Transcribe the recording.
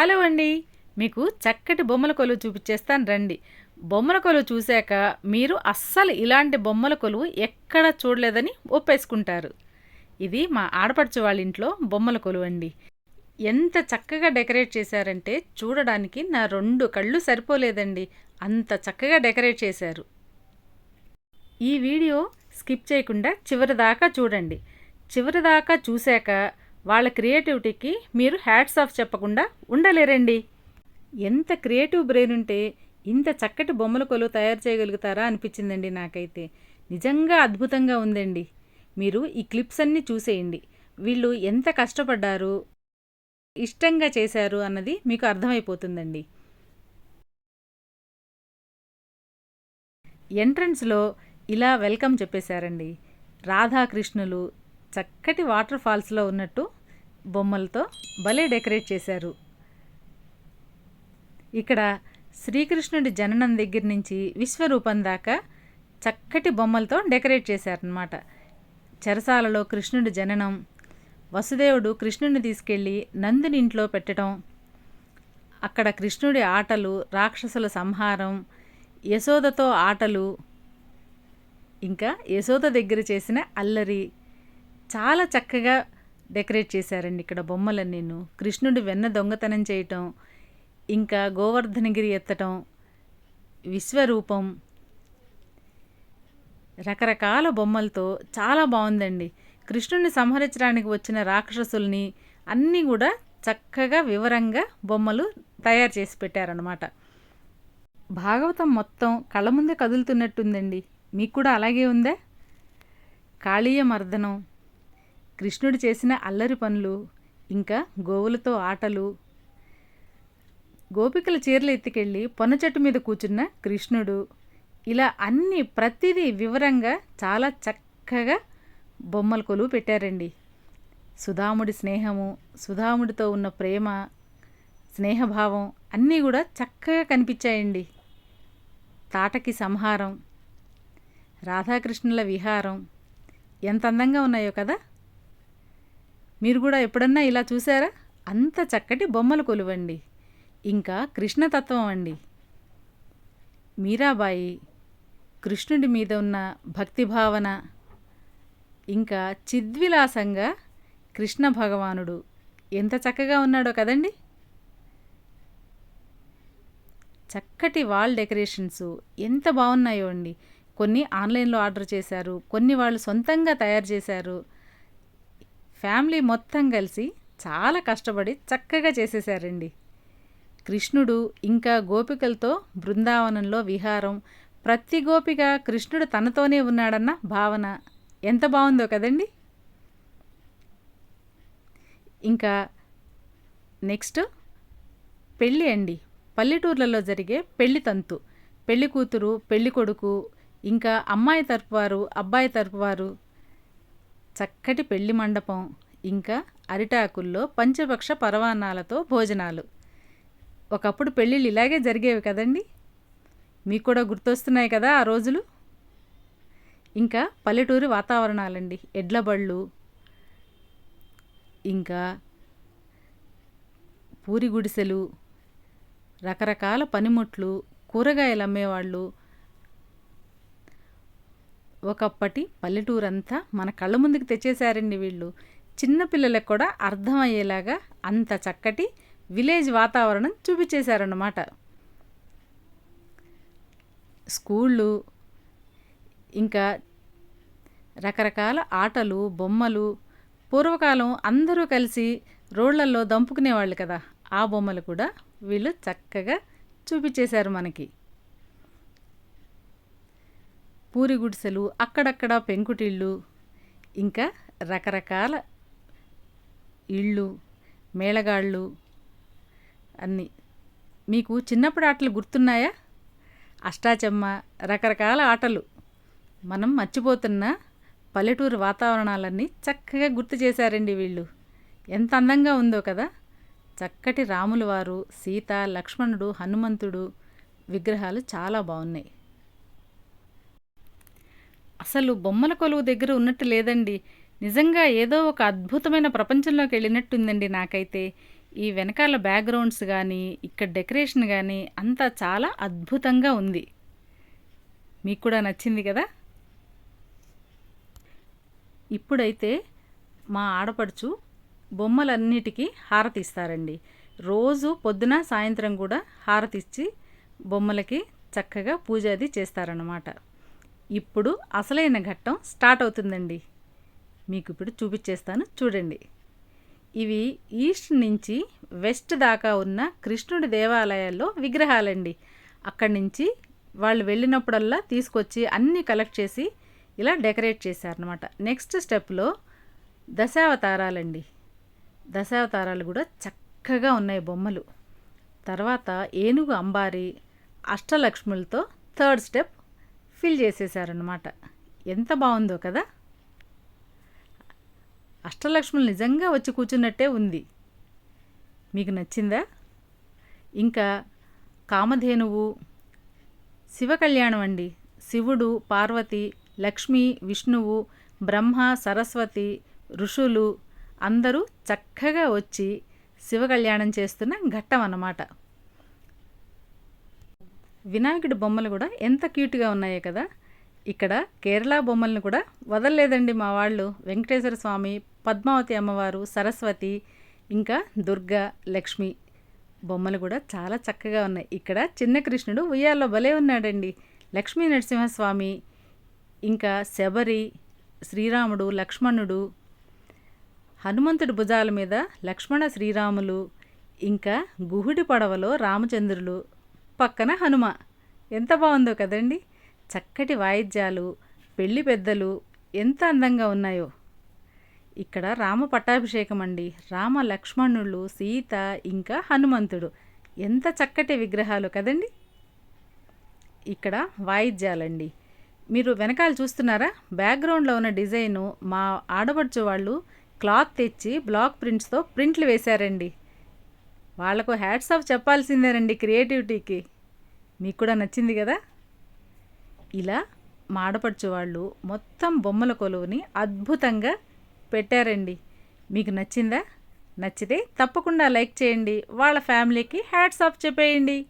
Hello అండి. మీకు చక్కటి బొమ్మల కొలువు చూపించేస్తాను రండి. బొమ్మల కొలువు చూశాక మీరు అస్సలు ఇలాంటి బొమ్మల కొలువు ఎక్కడ చూడలేదని ఒప్పేసుకుంటారు. ఇది మా ఆడపడుచు వాళ్ళ ఇంట్లో బొమ్మల కొలువు అండి. ఎంత చక్కగా డెకరేట్ చేశారంటే చూడడానికి నా రెండు కళ్ళు సరిపోలేదండి. అంత చక్కగా డెకరేట్ చేశారు. ఈ వీడియో స్కిప్ చేయకుండా చివరి దాకా చూడండి. చివరి దాకా చూశాక వాళ్ళ క్రియేటివిటీకి మీరు హ్యాట్స్ ఆఫ్ చెప్పకుండా ఉండలేరండి. ఎంత క్రియేటివ్ బ్రెయిన్ ఉంటే ఇంత చక్కటి బొమ్మల కొలు తయారు చేయగలుగుతారా అనిపించిందండి నాకైతే. నిజంగా అద్భుతంగా ఉందండి. మీరు ఈ క్లిప్స్ అన్నీ చూసేయండి. వీళ్ళు ఎంత కష్టపడ్డారు ఇష్టంగా చేశారు అన్నది మీకు అర్థమైపోతుందండి. ఎంట్రన్స్లో ఇలా వెల్కమ్ చెప్పేశారండి. రాధాకృష్ణులు చక్కటి వాటర్ ఫాల్స్లో ఉన్నట్టు బొమ్మలతో భలే డెకరేట్ చేశారు. ఇక్కడ శ్రీకృష్ణుడి జననం దగ్గర నుంచి విశ్వరూపం దాకా చక్కటి బొమ్మలతో డెకరేట్ చేశారనమాట చెరసాలలో కృష్ణుడి జననం వసుదేవుడు కృష్ణుడిని తీసుకెళ్ళి నందుని ఇంట్లో పెట్టడం అక్కడ కృష్ణుడి ఆటలు రాక్షసుల సంహారం యశోదతో ఆటలు ఇంకా యశోద దగ్గర చేసిన అల్లరి చాలా చక్కగా డెకరేట్ చేశారండి ఇక్కడ బొమ్మలన్నీ. కృష్ణుడు వెన్న దొంగతనం చేయటం ఇంకా గోవర్ధనగిరి ఎత్తటం విశ్వరూపం రకరకాల బొమ్మలతో చాలా బాగుందండి. కృష్ణుడిని సంహరించడానికి వచ్చిన రాక్షసుల్ని అన్నీ కూడా చక్కగా వివరంగా బొమ్మలు తయారు చేసి పెట్టారనమాట భాగవతం మొత్తం కళ్ళ ముందే కదులుతున్నట్టుందండి. మీకు కూడా అలాగే ఉందా? కాళీయ మర్దనం. కృష్ణుడు చేసిన అల్లరి పనులు ఇంకా గోవులతో ఆటలు. గోపికల చీరలు ఎత్తుకెళ్ళి పొన్న చెట్టు మీద కూర్చున్న కృష్ణుడు. ఇలా అన్ని ప్రతిదీ వివరంగా చాలా చక్కగా బొమ్మల కొలువు పెట్టారండి. సుధాముడి స్నేహము సుధాముడితో ఉన్న ప్రేమ స్నేహభావం అన్నీ కూడా చక్కగా కనిపించాయండి. తాటకి సంహారం రాధాకృష్ణుల విహారం. ఎంత అందంగా ఉన్నాయో కదా? మీరు కూడా ఎప్పుడన్నా ఇలా చూసారా? అంత చక్కటి బొమ్మలు కొలువండి. ఇంకా కృష్ణతత్వం అండి. మీరాబాయి కృష్ణుడి మీద ఉన్న భక్తి భావన ఇంకా చిద్విలాసంగా కృష్ణ భగవానుడు ఎంత చక్కగా ఉన్నాడో కదండి. చక్కటి వాల్ డెకరేషన్స్ ఎంత బాగున్నాయో అండి. కొన్ని ఆన్లైన్లో ఆర్డర్ చేశారు కొన్ని వాళ్ళు సొంతంగా తయారు చేశారు. ఫ్యామిలీ మొత్తం కలిసి చాలా కష్టపడి చక్కగా చేసేసారండి కృష్ణుడు ఇంకా గోపికలతో బృందావనంలో విహారం. ప్రతి గోపిక కృష్ణుడు తనతోనే ఉన్నాడన్న భావన. ఎంత బాగుందో కదండి? ఇంకా నెక్స్ట్ పెళ్ళి అండి. పల్లెటూర్లలో జరిగే పెళ్ళి తంతు. పెళ్ళి కూతురు పెళ్ళి కొడుకు ఇంకా అమ్మాయి తరపు వారు అబ్బాయి తరపు వారు చక్కటి పెళ్ళి మండపం ఇంకా అరిటాకుల్లో పంచపక్ష పరవాన్నాలతో భోజనాలు. ఒకప్పుడు పెళ్ళిళ్ళు ఇలాగే జరిగేవి కదండి? మీకు కూడా గుర్తొస్తున్నాయి కదా ఆ రోజులు? ఇంకా పల్లెటూరి వాతావరణాలండి. ఎడ్లబళ్ళు ఇంకా పూరి గుడిసెలు రకరకాల పనిముట్లు కూరగాయలు అమ్మేవాళ్ళు ఒకప్పటి పల్లెటూరంతా మన కళ్ళ ముందుకు తెచ్చేశారండి వీళ్ళు. చిన్నపిల్లలకు కూడా అర్థమయ్యేలాగా అంత చక్కటి విలేజ్ వాతావరణం చూపించేశారన్నమాట. స్కూళ్ళు ఇంకా రకరకాల ఆటలు బొమ్మలు పూర్వకాలం అందరూ కలిసి రోడ్లలో దంపుకునేవాళ్ళు కదా ఆ బొమ్మలు కూడా వీళ్ళు చక్కగా చూపించేశారు మనకి. పూరి గుడిసెలు అక్కడక్కడ పెంకుటిళ్ళు ఇంకా రకరకాల ఇళ్ళు మేళగాళ్ళు అన్నీ. మీకు చిన్నప్పుడు ఆటలు గుర్తున్నాయా? అష్టాచమ్మ రకరకాల ఆటలు. మనం మర్చిపోతున్న పల్లెటూరు వాతావరణాలన్నీ చక్కగా గుర్తు చేశారండి వీళ్ళు. ఎంత అందంగా ఉందో కదా! చక్కటి రాములవారు సీత లక్ష్మణుడు హనుమంతుడు విగ్రహాలు చాలా బాగున్నాయి అసలు బొమ్మల కొలువు దగ్గర ఉన్నట్టు లేదండి. నిజంగా ఏదో ఒక అద్భుతమైన ప్రపంచంలోకి వెళ్ళినట్టుందండి నాకైతే. ఈ వెనకాల బ్యాక్గ్రౌండ్స్ కానీ ఇక్కడ డెకరేషన్ కానీ అంతా చాలా అద్భుతంగా ఉంది. మీకు కూడా నచ్చింది కదా? ఇప్పుడైతే మా ఆడపడుచు బొమ్మలన్నిటికీ హారతి ఇస్తారండి రోజు పొద్దున సాయంత్రం కూడా హారతి ఇచ్చి బొమ్మలకి చక్కగా పూజ అది చేస్తారన్నమాట. ఇప్పుడు అసలైన ఘట్టం స్టార్ట్ అవుతుందండి. మీకు ఇప్పుడు చూపించేస్తాను చూడండి. ఇవి ఈస్ట్ నుంచి వెస్ట్ దాకా ఉన్న కృష్ణుడి దేవాలయాల్లో విగ్రహాలండి. అక్కడి నుంచి వాళ్ళు వెళ్ళినప్పుడల్లా తీసుకొచ్చి అన్నీ కలెక్ట్ చేసి ఇలా డెకరేట్ చేశారనమాట నెక్స్ట్ స్టెప్లో దశావతారాలండి. దశావతారాలు కూడా చక్కగా ఉన్నాయి బొమ్మలు. తర్వాత ఏనుగు అంబారి అష్టలక్ష్ములతో థర్డ్ స్టెప్ ఫిల్ చేసేసారనమాట ఎంత బాగుందో కదా? అష్టలక్ష్ములు నిజంగా వచ్చి కూర్చున్నట్టే ఉంది. మీకు నచ్చిందా? ఇంకా కామధేనువు శివ కళ్యాణం అండి శివుడు పార్వతి లక్ష్మి విష్ణువు బ్రహ్మ సరస్వతి ఋషులు అందరూ చక్కగా వచ్చి శివ కళ్యాణం చేస్తున్న ఘట్టం అన్నమాట వినాయకుడి బొమ్మలు కూడా ఎంత క్యూట్గా ఉన్నాయో కదా. ఇక్కడ కేరళ బొమ్మలను కూడా వదలలేదండి మా వాళ్ళు. వెంకటేశ్వర స్వామి పద్మావతి అమ్మవారు సరస్వతి ఇంకా దుర్గా లక్ష్మి బొమ్మలు కూడా చాలా చక్కగా ఉన్నాయి. ఇక్కడ చిన్న కృష్ణుడు ఉయ్యాల్లో భలే ఉన్నాడండి. లక్ష్మీ నరసింహస్వామి ఇంకా శబరి శ్రీరాముడు లక్ష్మణుడు హనుమంతుడి భుజాల మీద లక్ష్మణ శ్రీరాములు ఇంకా గుహుడి పడవలో రామచంద్రులు పక్కన హనుమ. ఎంత బాగుందో కదండి. చక్కటి వాయిద్యాలు పెళ్ళి పెద్దలు ఎంత అందంగా ఉన్నాయో. ఇక్కడ రామ పట్టాభిషేకం అండి రామ లక్ష్మణులు సీత ఇంకా హనుమంతుడు. ఎంత చక్కటి విగ్రహాలు కదండి. ఇక్కడ వాయిద్యాలండి. మీరు వెనకాల చూస్తున్నారా? బ్యాక్గ్రౌండ్లో ఉన్న డిజైను మా ఆడబడుచు వాళ్ళు క్లాత్ తెచ్చి బ్లాక్ ప్రింట్స్తో ప్రింట్లు వేశారండి. వాళ్ళకు హ్యాట్స్ ఆఫ్ చెప్పాల్సిందేనండి క్రియేటివిటీకి మీకు కూడా నచ్చింది కదా? ఇలా మాడపడుచు వాళ్ళు మొత్తం బొమ్మల కొలువుని అద్భుతంగా పెట్టారండి. మీకు నచ్చిందా? నచ్చితే తప్పకుండా లైక్ చేయండి. వాళ్ళ ఫ్యామిలీకి హ్యాట్స్ ఆఫ్ చెప్పేయండి.